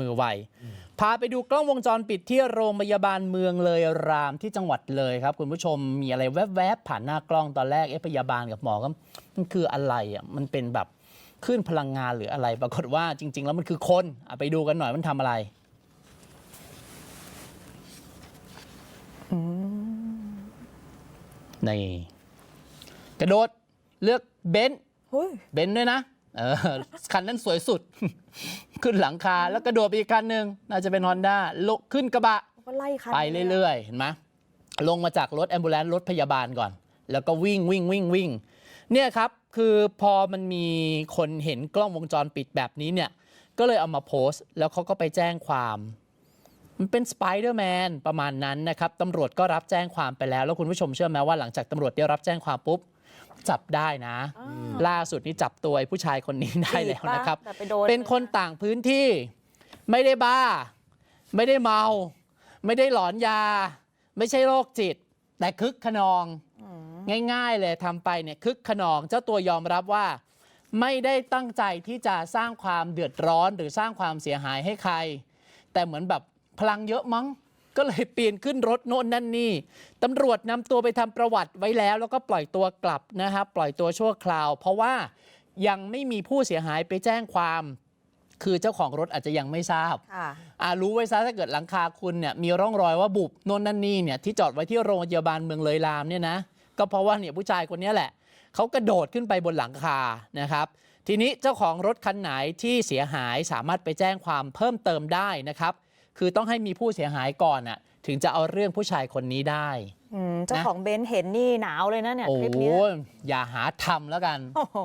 มือไว พาไปดูกล้องวงจรปิดที่โรงพยาบาลเมืองเลยรามที่จังหวัดเลยครับ คุณผู้ชมมีอะไรแวบๆผ่านหน้ากล้องตอนแรกเอ๊ะพยาบาลกับหมอก็มันคืออะไรอะมันเป็นแบบคลื่นพลังงานหรืออะไร ปรากฏว่าจริง ๆ แล้วมันคือคนอะไปดูกันหน่อยมันทำอะไรนี่กระโดดเลือกเบนซ์เฮ้ยเบนซ์ด้วยนะ เออคันนั้นสวยสุด ขึ้นหลังคาแล้วกระโดดไปอีกคันหนึ่งน่าจะเป็นฮอนด้าลงขึ้นกระบะก็ไล่คันไปเรื่อยๆเห็นไหมลงมาจากรถแอมบูเลนรถพยาบาลก่อน แล้วก็วิ่งวิ่งวิ่งวิ่งเนี่ยครับคือพอมันมีคนเห็นกล้องวงจรปิดแบบนี้เนี่ย ก็เลยเอามาโพสต์ แล้วเขาก็ไปแจ้งความ มันเป็นสไปเดอร์แมนประมาณนั้นนะครับตำรวจก็รับแจ้งความไปแล้ว แล้วคุณผู้ชมเชื่อไหมว่าหลังจากตำรวจได้รับแจ้งความปุ๊บ จับได้นะ อ่าล่าสุดนี้จับตัวไอ้ผู้ชายคนนี้ได้แล้วนะครับ แต่ไปโดนเป็นคนต่างพื้นที่ ไม่ได้บ้า ไม่ได้เมา ไม่ได้หลอนยา ไม่ใช่โรคจิต แต่คึกขนอง อืมง่าย ๆ เลยทำไปเนี่ยคึกขนองเจ้าตัวยอมรับว่า ไม่ได้ตั้งใจที่จะสร้างความเดือดร้อนหรือสร้างความเสียหายให้ใคร แต่เหมือนแบบพลังเยอะมั้ง ก็เลยเปลี่ยนขึ้นรถโน่นนั่นนี่ตำรวจนำตัวไปทำประวัติไว้แล้ว แล้วก็ปล่อยตัวกลับนะครับปล่อยตัวชั่วคราว เพราะว่ายังไม่มีผู้เสียหายไปแจ้งความ คือเจ้าของรถอาจจะยังไม่ทราบค่ะอ่ารู้ไว้ซะถ้าเกิดหลังคาคุณเนี่ยมีร่องรอยว่าบุบโน่นนั่นนี่เนี่ยที่จอดไว้ที่โรงพยาบาลเมืองเลยรามเนี่ยนะก็เพราะว่าเนี่ยผู้ชายคนเนี้ยแหละเขากระโดดขึ้นไปบนหลังคานะครับทีนี้เจ้าของรถคันไหนที่เสียหายสามารถไปแจ้งความเพิ่มเติมได้นะครับ คือต้องให้มีผู้เสียหายก่อนน่ะถึงจะเอาเรื่องผู้ชายคนนี้ได้ อืมเจ้าของเบนซ์เห็นนี่หนาวเลยนะเนี่ยโอ้คลิปเนี้ยอย่าหาทำแล้วกัน โอ้โห